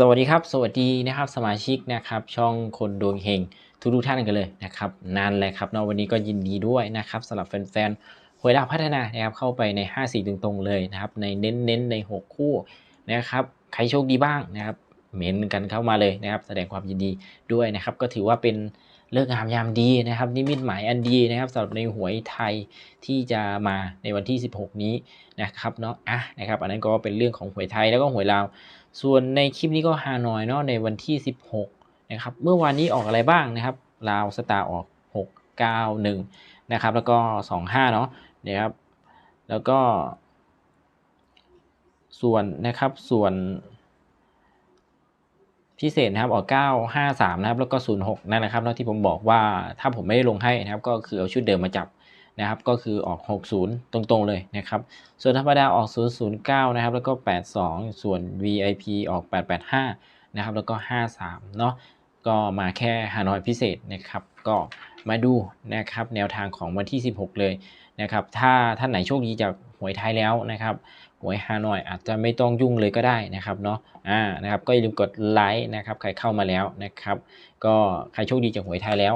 สวัสดีครับ สวัสดีนะครับสมาชิกนะครับช่องคนดวงเฮงทุกทุกๆท่านกันเลยนะครับนานเลยครับเนาะวันนี้ก็ยินดีด้วยนะครับสำหรับแฟนๆหวยดาวพัฒนานะครับเข้าไปใน 5 4 ตรงๆเลยนะครับในเน้นๆใน 6 คู่นะครับใครโชคดีบ้างนะครับเมนกันเข้ามาเลยนะครับ แสดงความยินดีด้วยนะครับ ก็ถือว่าเป็น เลิกงามยามดีนะครับ นิมิตหมายอันดีนะครับสำหรับในหวยไทยที่จะมาในวันที่ 16 นี้นะครับเนาะอะนะครับอันนั้นก็เป็นเรื่องของหวยไทยแล้วก็หวยลาว ส่วนในคลิปนี้ก็ฮานอยเนาะในวันที่ 16 นะครับ เมื่อวานนี้ออกอะไรบ้างนะครับลาวสตาร์ออก 691 นะครับ แล้วก็ 25 เนาะนะครับแล้วก็ ส่วนนะครับส่วน พิเศษนะครับออก 953 นะครับแล้วก็ 06 นั่นนะครับนาะที่ผมบอกว่าถ้าผมไม่ได้ลงให้นะครับก็คือเอาชุดเดิมมาจับนะครับก็คือออก 60 ตรงๆเลยนะครับส่วนธรรมดาออก 009 นะครับแล้วก็ 82 ส่วน VIP ออก 885 นะครับแล้วก็ 53 เนาะก็มาแค่ฮานอยพิเศษนะครับก็ มาดูนะครับแนวทางของวันที่ 16 เลยนะครับถ้าท่านไหนโชคดีจากหวยไทยแล้วนะครับหวยฮานอยอาจจะไม่ต้องยุ่งเลยก็ได้นะครับเนาะอ่านะครับก็อย่าลืมกดไลค์นะครับใครเข้ามาแล้วนะครับ ก็ใครโชคดีจากหวยไทยแล้ว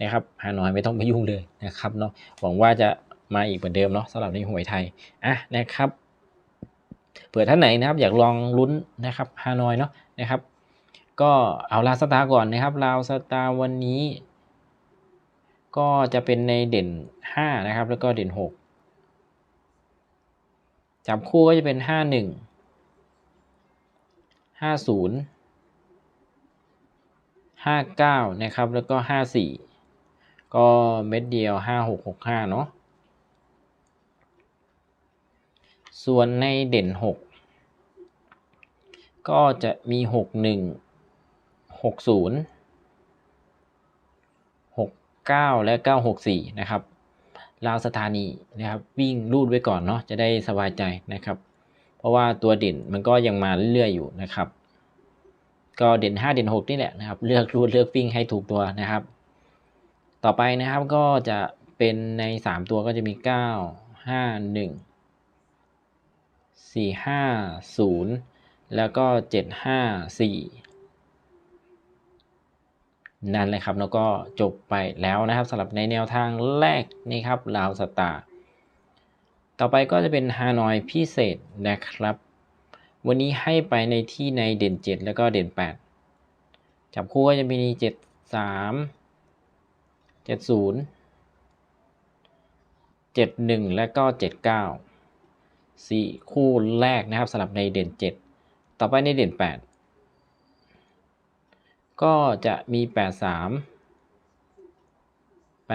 นะครับฮานอยไม่ต้องไปยุ่งเลยนะครับเนาะหวังว่าจะมาอีกเหมือนเดิมเนาะสำหรับในหวยไทยอะนะครับเผื่อท่านไหนนะครับอยากลองลุ้นนะครับฮานอยเนาะนะครับ ก็เอาลาสตาร์ก่อนนะครับลาวสตาร์วันนี้ ก็จะเป็นในเด่น 5 นะครับ แล้วก็เด่น 6 จับคู่ก็จะเป็น 5 1 5 0 5 9 นะครับ แล้วก็ 5 4 ก็เม็ดเดียว 5 6 6 5 เนาะส่วนในเด่น 6 ก็จะมี 6 1 6 0 9 และ 9 6 4 นะครับลาวสถานีนะครับ วิ่งรูดไว้ก่อนเนาะจะได้สบายใจนะครับ เพราะว่าตัวเด่นมันก็ยังมาเรื่อยๆอยู่นะครับ ก็เด่น 5 เด่น 6 นี่แหละนะครับ เลือกรูดเลือกวิ่งให้ถูกตัวนะครับ ต่อไปนะครับก็จะเป็นใน 3 ตัวก็จะมี 9 5 1 4 5 0 แล้วก็ 7 5 4 นั่นเลยครับแล้วก็จบไปแล้วนะครับสำหรับในแนวทางแรกนี่ครับลาวสตาร์ต่อไปก็จะเป็นฮานอยพิเศษนะครับ วันนี้ให้ไปในที่ในเด่น 7 แล้วก็เด่น 8 จับคู่ก็จะมี 7 3 7 0 7 1 และก็ 7 9 4 คู่แรกนะครับสำหรับในเด่น 7 ต่อไปในเด่น 8 ก็จะมี 83 80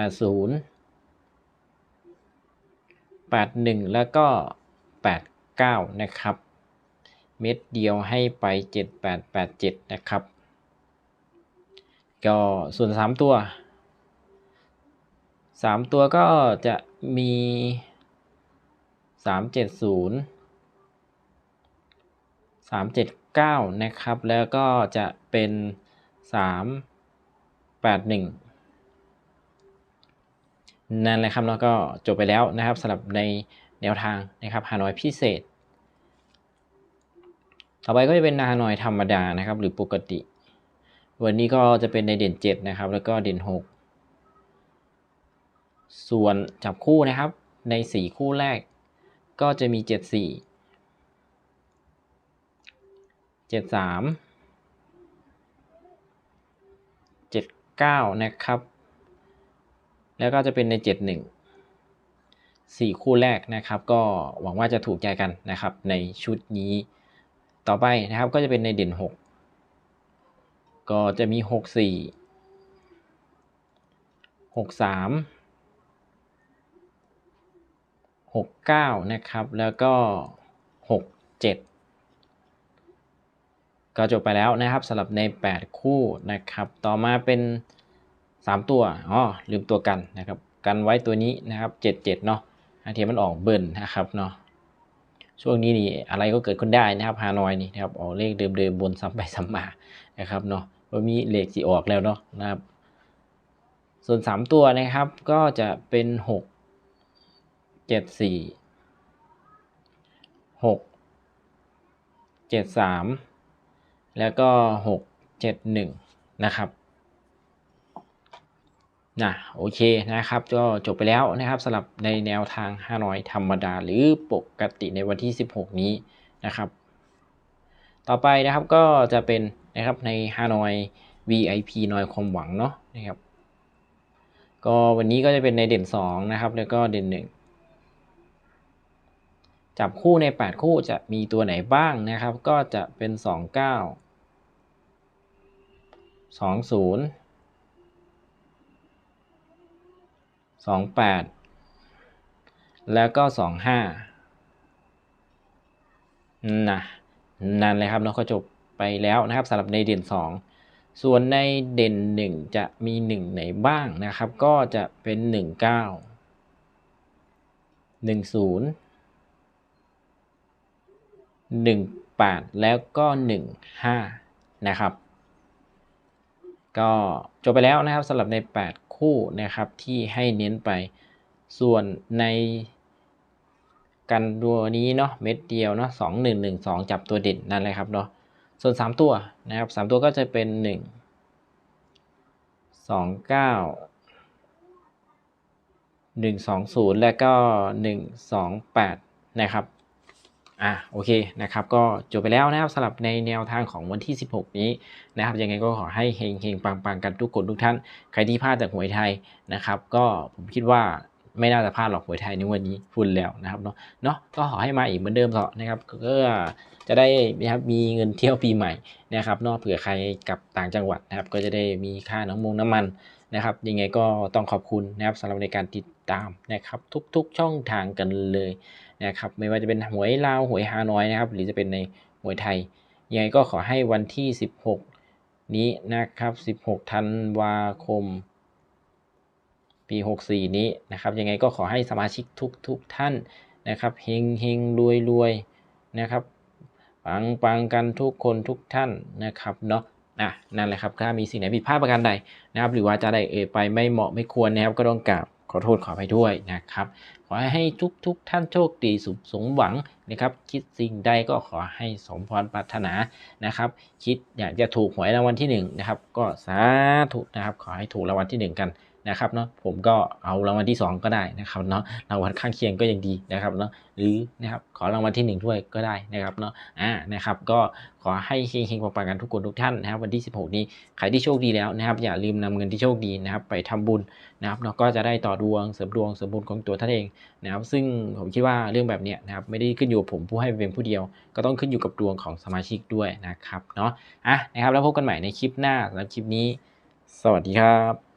81 แล้วก็ 89 นะครับ เม็ดเดียวให้ไป 7887 นะครับ ก็ส่วน 3 ตัว 3 ตัวก็จะมี 370 379 นะครับ แล้วก็จะเป็น 381นั่นแหละครับแล้วก็จบไปแล้วนะครับสำหรับในแนวทางนะครับฮานอยพิเศษ ต่อไปก็จะเป็นฮานอยธรรมดานะครับ หรือปกติ วันนี้ก็จะเป็นในเด่น 7 นะครับ แล้วก็เด่น 6 ส่วนจับคู่นะครับใน 4 คู่แรก ก็จะมี 74 73 9 นะครับ แล้วก็จะเป็นใน 71 4 คู่แรกนะครับ ก็หวังว่าจะถูกใจกันนะครับ ในชุดนี้ต่อไปนะครับก็จะเป็นในเด่น 6 ก็จะมี 64 63 69 นะครับ แล้วก็ 67 ก็จบไปแล้วนะครับสำหรับใน 8 คู่นะครับ ต่อมาเป็น 3 ตัวอ๋อลืมตัวกันนะครับกันไว้ตัวนี้นะครับ 77 เนาะอาทีมันออกเบิ้ลนะครับเนาะช่วงนี้นี่อะไรก็เกิดขึ้นได้นะครับฮานอยนี่นะครับออกเลขเดิมๆบนซ้ำไปซ้ำมานะครับเนาะว่ามีเลขสีออกแล้วเนาะนะครับส่วน 3 ตัวนะครับก็จะเป็น 6 7 4 6 7 3 แล้วก็หกเจ็ดหนึ่งนะครับนะโอเคนะครับก็จบไปแล้วนะครับสำหรับในแนวทางฮานอยธรรมดาหรือปกติในวันที่ 16 นี้นะครับ ต่อไปนะครับก็จะเป็นนะครับในฮานอย VIP นอยความหวังเนาะนะครับก็วันนี้ก็จะเป็นในเด่น 2 นะครับ แล้วก็เด่น 1 จับคู่ใน 8 คู่จะมีตัวไหนบ้างนะครับ ก็จะเป็น 29 20 28แล้วก็25นะนั่นเลยครับเนาก็จบไปแล้วนะครับสำหรับในเด่น 2 ส่วนในเด่น 1 จะมี 1 ไหนบ้างนะครับ ก็จะเป็น 19 10 18 แล้วก็ 15 นะครับ ก็จบไปแล้วนะครับสำหรับใน 8 คู่นะครับที่ให้เน้นไป ส่วนในกันตัวนี้เนาะเม็ดเดียวเนาะสองหนึ่งหนึ่งสองจับตัวเด่นนั่นเลยครับเนาะส่วนสามตัวนะครับสามตัวก็จะเป็นหนึ่งสองเก้าหนึ่งสองศูนย์และก็หนึ่งสองแปดนะครับ อะโอเคนะครับก็จบไปแล้วนะครับสำหรับในแนวทางของวันที่ 16 นี้นะครับยังไงก็ขอให้เฮงเฮงปังปังกันทุกคนทุกท่าน ใครที่พลาดจากหวยไทยนะครับก็ผมคิดว่าไม่น่าจะพลาดหรอกหวยไทยในวันนี้ฟุนแล้วนะครับเนาะเนาะก็ขอให้มาอีกเหมือนเดิมเถอะนะครับก็จะได้นะครับมีเงินเที่ยวปีใหม่นะครับเนอกเผื่อใครกลับต่างจังหวัดนะครับก็จะได้มีค่าน้ำมงน้ำมัน นะครับ ยังไงก็ต้องขอบคุณนะครับสำหรับในการติดตามนะครับ ทุกๆช่องทางกันเลยนะครับ ไม่ว่าจะเป็นหวยลาวหวยฮานอยนะครับ หรือจะเป็นในหวยไทย ยังไงก็ขอให้วันที่ 16 นี้นะครับ 16 ธันวาคม ปี 64 นี้นะครับ ยังไงก็ขอให้สมาชิกทุกทุกท่านนะครับเฮงเฮงรวยรวยนะครับปังปังกันทุกคนทุกท่านนะครับเนาะ นะนั่นแหละครับถ้ามีสิ่งไหนผิดพลาดประการใดนะครับ หรือว่าจะได้เอ่ยไปไม่เหมาะไม่ควรนะครับ ก็ต้องกราบขอโทษขอไปด้วยนะครับ ขอให้ทุกทุกท่านโชคดีสุขสมหวังนะครับ คิดสิ่งใดก็ขอให้สมพรปรารถนานะครับ คิดอยากจะถูกหวยรางวัลที่1นะครับก็สาธุนะครับขอให้ถูกรางวัลที่ 1 กัน นะครับเนาะผมก็เอารางวัลที่ 2 ก็ได้นะครับเนาะรางวัลข้างเคียงก็ยังดีนะครับเนาะหรือนะครับขอรางวัลที่ 1 ด้วยก็ได้นะครับเนาะอ่านะครับก็ขอให้เฮงๆปังๆกันทุกคนทุกท่านนะครับวันที่ 16 นี้ใครที่โชคดีแล้วนะครับ อย่าลืมนำเงินที่โชคดีนะครับ ไปทำบุญนะครับเนาะก็จะได้ต่อดวงเสริมดวงเสริมบุญของตัวท่านเองนะครับ ซึ่งผมคิดว่าเรื่องแบบเนี้ยนะครับไม่ได้ขึ้นอยู่ผมผู้ให้เพียงผู้เดียว ก็ต้องขึ้นอยู่กับดวงของสมาชิกด้วยนะครับเนาะอะนะครับแล้วพบกันใหม่ในคลิปหน้าสำหรับคลิปนี้ สวัสดีครับ